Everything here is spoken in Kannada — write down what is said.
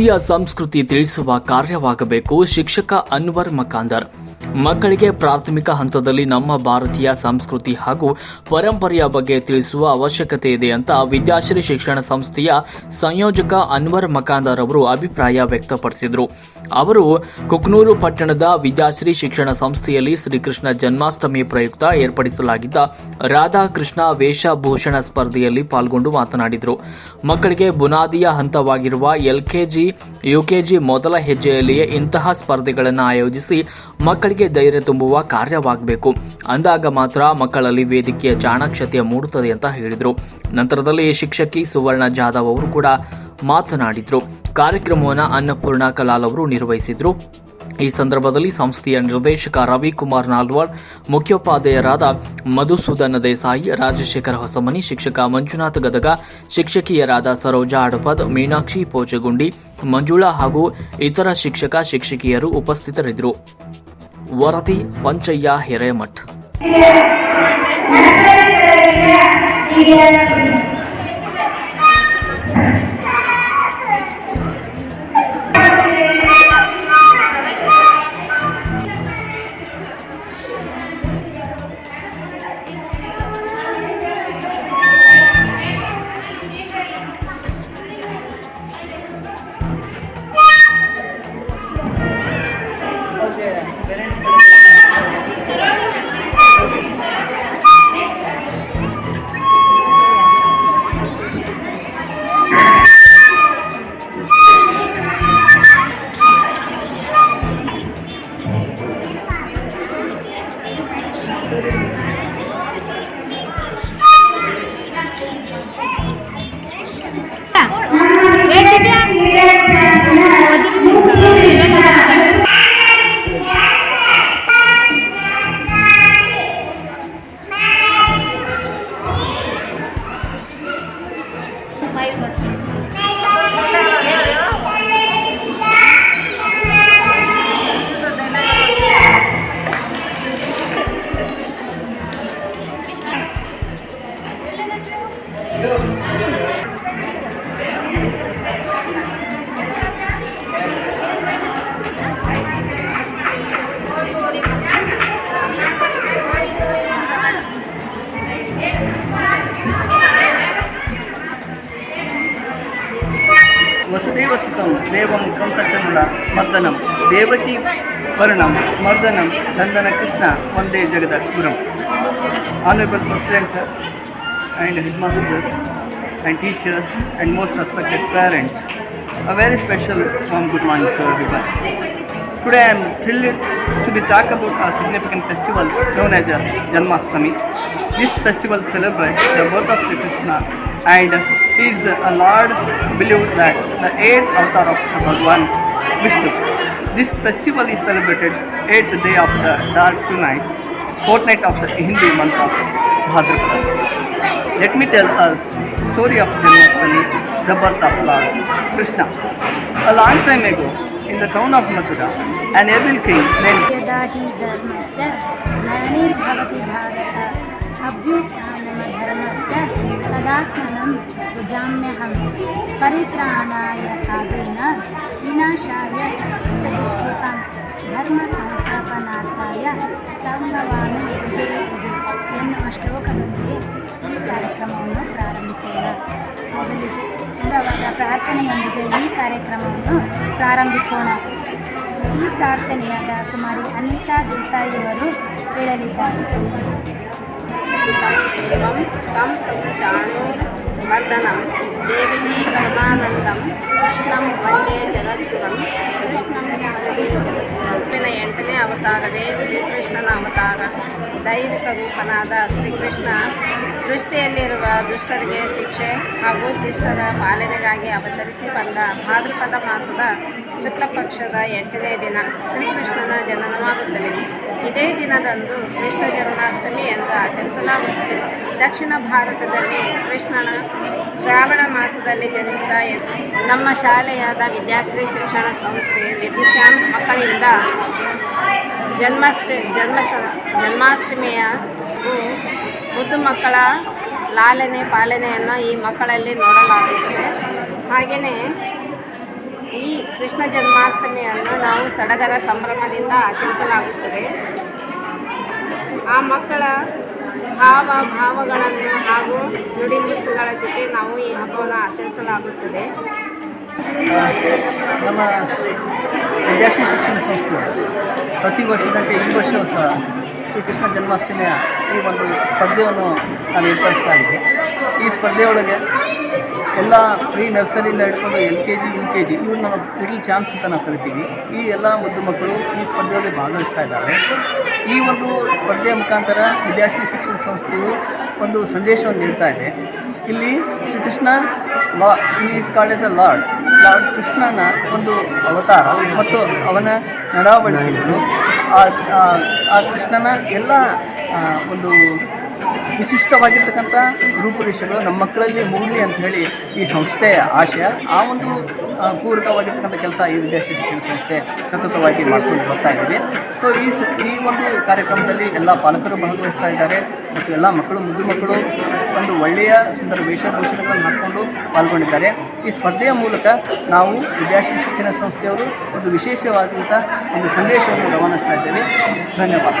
ಭಾರತೀಯ ಸಂಸ್ಕೃತಿ ತಿಳಿಸುವ ಕಾರ್ಯವಾಗಬೇಕು ಶಿಕ್ಷಕ ಅನ್ವರ್ ಮಕಾಂದರ್. ಮಕ್ಕಳಿಗೆ ಪ್ರಾಥಮಿಕ ಹಂತದಲ್ಲಿ ನಮ್ಮ ಭಾರತೀಯ ಸಂಸ್ಕೃತಿ ಹಾಗೂ ಪರಂಪರೆಯ ಬಗ್ಗೆ ತಿಳಿಸುವ ಅವಶ್ಯಕತೆ ಇದೆ ಅಂತ ವಿದ್ಯಾಶ್ರೀ ಶಿಕ್ಷಣ ಸಂಸ್ಥೆಯ ಸಂಯೋಜಕ ಅನ್ವರ್ ಮಕಾಂದರ್ ಅವರು ಅಭಿಪ್ರಾಯ ವ್ಯಕ್ತಪಡಿಸಿದರು. ಅವರು, ಕುಕ್ನೂರು ಪಟ್ಟಣದ ವಿದ್ಯಾಶ್ರೀ ಶಿಕ್ಷಣ ಸಂಸ್ಥೆಯಲ್ಲಿ ಶ್ರೀಕೃಷ್ಣ ಜನ್ಮಾಷ್ಟಮಿ ಪ್ರಯುಕ್ತ ಏರ್ಪಡಿಸಲಾಗಿದ್ದ ರಾಧಾಕೃಷ್ಣ ವೇಷಭೂಷಣ ಸ್ಪರ್ಧೆಯಲ್ಲಿ ಪಾಲ್ಗೊಂಡು ಮಾತನಾಡಿದರು. ಮಕ್ಕಳಿಗೆ ಬುನಾದಿಯ ಹಂತವಾಗಿರುವ ಎಲ್ಕೆಜಿ, ಯುಕೆಜಿ ಮೊದಲ ಹೆಜ್ಜೆಯಲ್ಲಿಯೇ ಇಂತಹ ಸ್ಪರ್ಧೆಗಳನ್ನು ಆಯೋಜಿಸಿ ಮಕ್ಕಳಿಗೆ ಧೈರ್ಯ ತುಂಬುವ ಕಾರ್ಯವಾಗಬೇಕು. ಅಂದಾಗ ಮಾತ್ರ ಮಕ್ಕಳಲ್ಲಿ ವೇದಿಕೆಯ ಚಾಣಾಕ್ಷತೆಯ ಮೂಡುತ್ತದೆ ಅಂತ ಹೇಳಿದರು. ನಂತರದಲ್ಲಿ ಶಿಕ್ಷಕಿ ಸುವರ್ಣ ಜಾಧವ್ ಅವರು ಕೂಡ ಮಾತನಾಡಿದರು. ಕಾರ್ಯಕ್ರಮವನ್ನು ಅನ್ನಪೂರ್ಣ ಕಲಾಲ್ ಅವರು ನಿರ್ವಹಿಸಿದರು. ಈ ಸಂದರ್ಭದಲ್ಲಿ ಸಂಸ್ಥೆಯ ನಿರ್ದೇಶಕ ರವಿಕುಮಾರ್ ನಾಲ್ವಾಡ್ ಮುಖ್ಯೋಪಾಧ್ಯಾಯರಾದ ಮಧುಸೂದನ ದೇಸಾಯಿ, ರಾಜಶೇಖರ ಹೊಸಮನಿ, ಶಿಕ್ಷಕ ಮಂಜುನಾಥ್ ಗದಗ, ಶಿಕ್ಷಕಿಯರಾದ ಸರೋಜಾ ಅಡಪದ್ ಮೀನಾಕ್ಷಿ ಪೋಚಗುಂಡಿ, ಮಂಜುಳಾ ಹಾಗೂ ಇತರ ಶಿಕ್ಷಕ, ಶಿಕ್ಷಕಿಯರು ಉಪಸ್ಥಿತರಿದ್ದರು. ವರದಿ ಪಂಚಯ್ಯ ಹಿರೇಮಠ್. देवसुत देव कंसचंद्र मर्दन, देवकी वरण, मर्दन नंदन कृष्ण वंदे जगद गुर honourable president sir and head masters and teachers and most respected parents a very special good morning to everyone today I am thrill to be talk about a significant festival known as a Janmashtami this festival celebrate the birth of Shri Krishna and is uh, a Lord believed that the eighth avatar of Bhagwan Vishnu. This festival is celebrated eighth day of the dark to night, fortnight of the Hindu month of Bhadrapada. Let me tell us story of Janmashtami, the birth of Lord Krishna. A long time ago, in the town of Mathura, an evil king named तदात्मनं सृजाम्यहं परित्राणाय साधूनां विनाशाय च दुष्कृतं ಧರ್ಮಸಂಸ್ಥಾಪನಾರ್ಥಾಯ ಸಂಭವಾಮಿ ಯುಗೆ ಯುಗೆ ಎನ್ನುವ ಶ್ಲೋಕದೊಂದಿಗೆ ಈ ಕಾರ್ಯಕ್ರಮವನ್ನು ಪ್ರಾರಂಭಿಸೋಣ ಮೊದಲಿಗೆ ಸುಂದರವಾದ ಪ್ರಾರ್ಥನೆಯೊಂದಿಗೆ ಈ ಕಾರ್ಯಕ್ರಮವನ್ನು ಪ್ರಾರಂಭಿಸೋಣ ಈ ಪ್ರಾರ್ಥನೆಯಾದ ಕುಮಾರಿ ಅನ್ವಿತಾ ದೇಸಾಯಿಯವರು ಹೇಳಲಿದ್ದಾರೆ సుతం దేవం తం సంచాణోర్మర్దనం దేవి పరమానందం కృష్ణం వందే జగద్గురం కృష్ణం వందే జగద్గురం ఎంటనే అవతారవే శ్రీకృష్ణన అవతార దైవిక రూపనాథ శ్రీకృష్ణ. ಸೃಷ್ಟಿಯಲ್ಲಿರುವ ದುಷ್ಟರಿಗೆ ಶಿಕ್ಷೆ ಹಾಗೂ ಶಿಷ್ಟರ ಪಾಲನೆಗಾಗಿ ಅವತರಿಸಿ ಬಂದ ಭಾದ್ರಪದ ಮಾಸದ ಶುಕ್ಲ ಪಕ್ಷದ ಎಂಟನೇ ದಿನ ಶ್ರೀಕೃಷ್ಣನ ಜನನವಾಗುತ್ತದೆ. ಇದೇ ದಿನದಂದು ಕೃಷ್ಣ ಜನ್ಮಾಷ್ಟಮಿ ಎಂದು ಆಚರಿಸಲಾಗುತ್ತದೆ. ದಕ್ಷಿಣ ಭಾರತದಲ್ಲಿ ಕೃಷ್ಣನ ಶ್ರಾವಣ ಮಾಸದಲ್ಲಿ ಜನಿಸಿದ ನಮ್ಮ ಶಾಲೆಯಾದ ವಿದ್ಯಾಶ್ರೀ ಶಿಕ್ಷಣ ಸಂಸ್ಥೆ ಲಿಟಲ್ ಚಾಂಪ್ ಮಕ್ಕಳಿಂದ ಜನ್ಮಾಷ್ಟ ಜನ್ಮ ಜನ್ಮಾಷ್ಟಮಿಯ ಮುದ್ದು ಮಕ್ಕಳ ಲಾಲನೆ ಪಾಲನೆಯನ್ನು ಈ ಮಕ್ಕಳಲ್ಲಿ ನೋಡಲಾಗುತ್ತದೆ. ಹಾಗೆಯೇ ಈ ಕೃಷ್ಣ ಜನ್ಮಾಷ್ಟಮಿಯನ್ನು ನಾವು ಸಡಗರ ಸಂಭ್ರಮದಿಂದ ಆಚರಿಸಲಾಗುತ್ತದೆ. ಆ ಮಕ್ಕಳ ಭಾವ ಭಾವಗಳನ್ನು ಹಾಗೂ ನುಡಿಮುತ್ತುಗಳ ಜೊತೆ ನಾವು ಈ ಹಬ್ಬವನ್ನು ಆಚರಿಸಲಾಗುತ್ತದೆ. ನಮ್ಮ ವಿದ್ಯಾಶ್ರೀ ಶಿಕ್ಷಣ ಸಂಸ್ಥೆ ಪ್ರತಿ ವರ್ಷದಂತೆ ಈ ವರ್ಷವೂ ಸಹ ಶ್ರೀಕೃಷ್ಣ ಜನ್ಮಾಷ್ಟಮಿಯ ಈ ಒಂದು ಸ್ಪರ್ಧೆಯನ್ನು ನಾನು ಏರ್ಪಡಿಸ್ತಾ ಇದ್ದೆ ಈ ಸ್ಪರ್ಧೆಯೊಳಗೆ ಎಲ್ಲ ಪ್ರೀ ನರ್ಸರಿಯಿಂದ ಹಿಡ್ಕೊಂಡು L K G, U K G ಇವ್ರು ನಾವು ಲಿಟಲ್ ಚಾನ್ಸ್ ಅಂತ ನಾವು ಕರಿತೀವಿ. ಈ ಎಲ್ಲ ಮುದ್ದು ಮಕ್ಕಳು ಈ ಸ್ಪರ್ಧೆಯಲ್ಲಿ ಭಾಗವಹಿಸ್ತಾ ಇದ್ದಾರೆ. ಈ ಒಂದು ಸ್ಪರ್ಧೆಯ ಮುಖಾಂತರ ವಿದ್ಯಾಶ್ರೀ ಶಿಕ್ಷಣ ಸಂಸ್ಥೆಯು ಒಂದು ಸಂದೇಶವನ್ನು ನೀಡ್ತಾ ಇದೆ. ಇಲ್ಲಿ ಶ್ರೀಕೃಷ್ಣ ಲಾ is called as a lord lord ಕೃಷ್ಣನ ಒಂದು ಅವತಾರ ಮತ್ತು ಅವನ ನಡಾವಳಿಕೆಗಳು. ಆ ಕೃಷ್ಣನ ಎಲ್ಲ ಒಂದು ವಿಶಿಷ್ಟವಾಗಿರ್ತಕ್ಕಂಥ ರೂಪುರೇಷೆಗಳು ನಮ್ಮ ಮಕ್ಕಳಲ್ಲಿ ಮೂಡಲಿ ಅಂತ ಹೇಳಿ ಈ ಸಂಸ್ಥೆಯ ಆಶಯ, ಆ ಒಂದು ಪೂರಕವಾಗಿರ್ತಕ್ಕಂಥ ಕೆಲಸ ಈ ವಿದ್ಯಾರ್ಥಿ ಶಿಕ್ಷಣ ಸಂಸ್ಥೆ ಸತತವಾಗಿ ಮಾಡ್ಕೊಂಡು ಬರ್ತಾ ಇದ್ದೀವಿ. ಸೊ ಈ ಈ ಒಂದು ಕಾರ್ಯಕ್ರಮದಲ್ಲಿ ಎಲ್ಲ ಪಾಲಕರು ಭಾಗವಹಿಸ್ತಾ ಇದ್ದಾರೆ ಮತ್ತು ಎಲ್ಲ ಮಕ್ಕಳು, ಮುದ್ದು ಮಕ್ಕಳು ಒಂದು ಒಳ್ಳೆಯ ಸುಂದರ ವೇಷಭೂಷಣಗಳನ್ನು ಹಾಕ್ಕೊಂಡು ಪಾಲ್ಗೊಂಡಿದ್ದಾರೆ. ಈ ಸ್ಪರ್ಧೆಯ ಮೂಲಕ ನಾವು ವಿದ್ಯಾಶಿ ಶಿಕ್ಷಣ ಸಂಸ್ಥೆಯವರು ಒಂದು ವಿಶೇಷವಾದಂಥ ಒಂದು ಸಂದೇಶವನ್ನು ರವಾನಿಸ್ತಾ ಇದ್ದೇವೆ. ಧನ್ಯವಾದ